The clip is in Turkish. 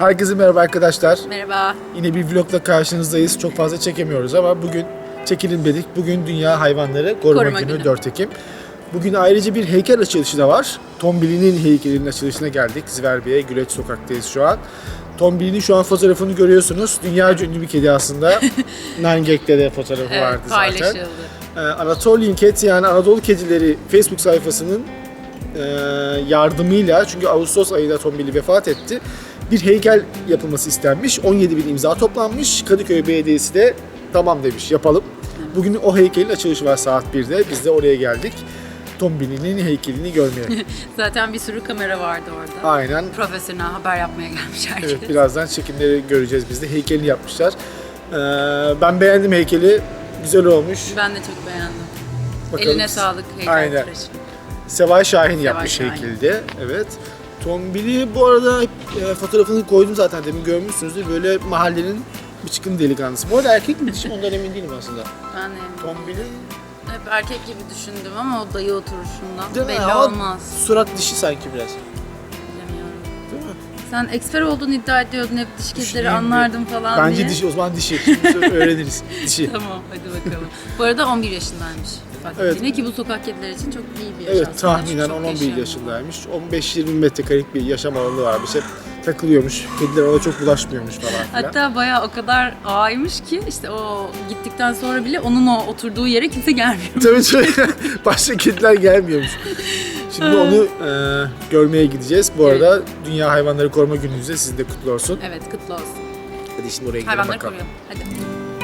Herkese merhaba arkadaşlar. Merhaba. Yine bir vlogla karşınızdayız. Çok fazla çekemiyoruz ama bugün çekelim dedik. Bugün Dünya Hayvanları Koruma, Koruma Günü, Günü. 4 Ekim. Bugün ayrıca bir heykel açılışı da var. Tombili'nin heykelinin açılışına geldik. Zverbiye, Güleç Sokak'tayız şu an. Tombili'nin şu an fotoğrafını görüyorsunuz. Dünya ünlü bir kedi aslında. Gag'de de fotoğrafı Evet, vardı zaten. paylaşıldı. Ee, Anatolian Cat yani Anadolu Kedileri Facebook sayfasının e, yardımıyla çünkü Ağustos ayında Tombili vefat etti. Bir heykel yapılması istenmiş. 17 bin imza toplanmış. Kadıköy Belediyesi de tamam demiş yapalım. Bugün o heykelin açılışı var saat 1'de. Biz de oraya geldik. Tombili'nin heykelini görmeye. Zaten bir sürü kamera vardı orada. Aynen. Profesyonel haber yapmaya gelmiş herkes. Evet birazdan çekimleri göreceğiz biz de. Heykelini yapmışlar. Ee, ben beğendim heykeli. Güzel olmuş. Ben de çok beğendim. Bakalım. Eline sağlık heykel Aynen. tıraşı. Seval Şahin yapmış Şahin. heykelde. Evet. Tombili bu arada e, fotoğrafını koydum zaten demin görmüşsünüzdür. Böyle mahallenin bıçkın delikanlısı. Bu arada erkek mi dişi mi ondan emin değilim aslında. Ben de Tombili hep erkek gibi düşündüm ama o dayı oturuşundan değil mi? belli Ama olmaz. Surat dişi sanki biraz. Bilemiyorum. Değil mi? Sen eksper olduğunu iddia ediyordun hep diş Düşüneyim bir. anlardım falan Bence diye. dişi o zaman dişi. Şimdi öğreniriz. Dişi. Tamam hadi bakalım. bu arada 11 yaşındaymış. Vefat Evet. ettiğine ki bu sokak kedileri için çok iyi bir yaş Evet tahminen Çok 10-11 yaşamıyor. yaşındaymış. 15-20 metrekarelik bir yaşam alanı varmış. Hep takılıyormuş. Kediler ona çok bulaşmıyormuş falan filan. Hatta bayağı o kadar ağaymış ki işte o gittikten sonra bile onun o oturduğu yere kimse gelmiyor. Tabii tabii. Başka kediler gelmiyormuş. Şimdi onu e, görmeye gideceğiz. Bu Evet. arada Dünya Hayvanları Koruma Gününüzde sizin de kutlu olsun. Evet kutlu olsun. Hadi şimdi oraya gidelim Hayvanları bakalım. koruyalım. Hadi.